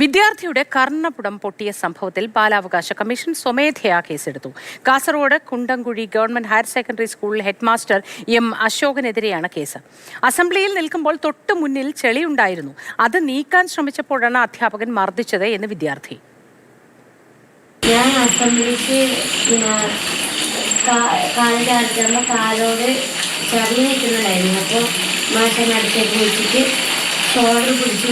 വിദ്യാർത്ഥിയുടെ കർണപുടം പൊട്ടിയ സംഭവത്തിൽ ബാലാവകാശ കമ്മീഷൻ സ്വമേധയാ കേസെടുത്തു. Kasaragod Kundamkuzhi government higher secondary school headmaster M അശോകനെതിരെയാണ് case. അസംബ്ലിയിൽ നിൽക്കുമ്പോൾ തൊട്ടു മുന്നിൽ ചെളിയുണ്ടായിരുന്നു. അത് നീക്കാൻ ശ്രമിച്ചപ്പോഴാണ് അധ്യാപകൻ മർദ്ദിച്ചത് എന്ന് വിദ്യാർത്ഥി. ഞാൻ നിൽക്കുന്നുണ്ടായിരുന്നു അപ്പോൾ മാഷൻ അടുത്തേക്ക് വെച്ചിട്ട് ഷോൾഡർ പിടിച്ച്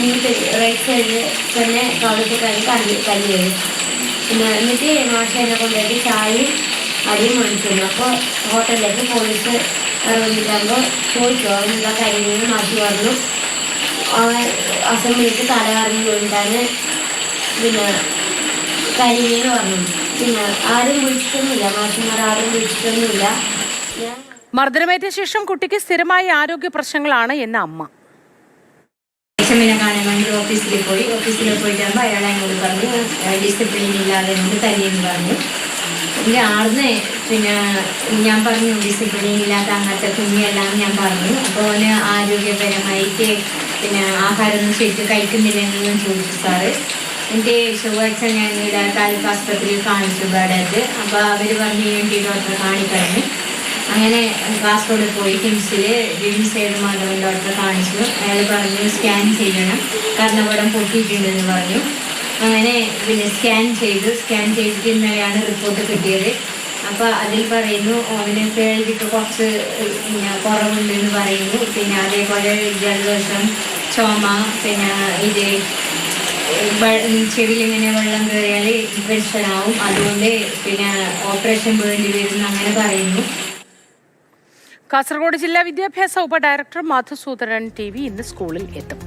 ഇങ്ങോട്ട് റൈറ്റ് സൈഡിൽ തന്നെ കവിളത്ത് കൈ കല്ല് കറി വരും പിന്നെ എന്നിട്ട് മാഷേനെ കൊണ്ടുപോയിട്ട് ചായയും അടിയും മേടിക്കുന്നു അപ്പോൾ ഹോട്ടലിലേക്ക് പോലീസ് വന്നിട്ടാകുമ്പോൾ ചോദിച്ചു. അവനുള്ള കാര്യങ്ങൾ മാഷി പറഞ്ഞു. അവൻ അസംബ്ലിക്ക് തല കറങ്ങി വീണിട്ടാണ് പിന്നെ കരിമീൻ പറഞ്ഞു. പിന്നെ ആരും വിളിച്ചിട്ടൊന്നുമില്ല. മാഷിമാർ ആരും വിളിച്ചിട്ടൊന്നുമില്ല. മർദ്ദനമേറ്റ ശേഷം കുട്ടിക്ക് സ്ഥിരമായ ആരോഗ്യ പ്രശ്നങ്ങളാണ് എന്ന അമ്മ. അച്ഛമ്മനെ കാണാൻ വേണ്ടി ഓഫീസിൽ പോയി. ഓഫീസിൽ പോയിട്ട് ആകുമ്പോൾ അയാൾ എന്നോട് പറഞ്ഞു ഡിസിപ്ലിൻ ഇല്ലാതെ എന്ത് തല്ലിയെന്ന് പറഞ്ഞു. പിന്നെ ആർന്ന് പിന്നെ ഞാൻ പറഞ്ഞു ഡിസിപ്ലിൻ ഇല്ലാത്ത അങ്ങനത്തെ കുഞ്ഞെല്ലാം ഞാൻ പറഞ്ഞു. അപ്പോൾ അവന് ആരോഗ്യപരമായിട്ട് പിന്നെ ആഹാരമൊന്നും ശരിക്കും ഞാൻ ചോദിച്ചു സാറ്. എന്റെ ചൊവ്വാഴ്ച ഞാൻ ഇവിടെ താലൂക്ക് ആസ്പത്രിയിൽ കാണിച്ചു ബേഡത്ത് അപ്പോൾ അവർ പറഞ്ഞു വേണ്ടി ഡോക്ടറെ കാണിക്കണം അങ്ങനെ കാസർഗോഡ് പോയി കിംസിൽ ഗിംസ് ഏത് മാധവൻ ഡോക്ടറെ കാണിച്ചു. അയാൾ പറഞ്ഞു സ്കാൻ ചെയ്യണം. കർണപടം പൊട്ടിയിട്ടുണ്ടെന്ന് പറഞ്ഞു. അങ്ങനെ പിന്നെ സ്കാൻ ചെയ്തു. സ്കാൻ ചെയ്തിട്ട് ഇന്നലെയാണ് റിപ്പോർട്ട് കിട്ടിയത്. അപ്പോൾ അതിൽ പറയുന്നു അവന് കേൾവിക്ക് കുറച്ച് പിന്നെ കുറവുണ്ടെന്ന് പറയുന്നു. പിന്നെ അതേപോലെ ജലദോഷം ചുമ പിന്നെ ഇത് ചെവിയിൽ ഇങ്ങനെ വെള്ളം കയറിയാൽ ഇൻഫെക്ഷൻ ആവും. അതുകൊണ്ട് പിന്നെ ഓപ്പറേഷൻ വേണ്ടി വരും അങ്ങനെ പറയുന്നു. കാസർഗോഡ് ജില്ലാ വിദ്യാഭ്യാസ ഉപഡയറക്ടർ മധുസൂദനൻ ടി വി ഇന്ന് സ്കൂളിൽ എത്തും.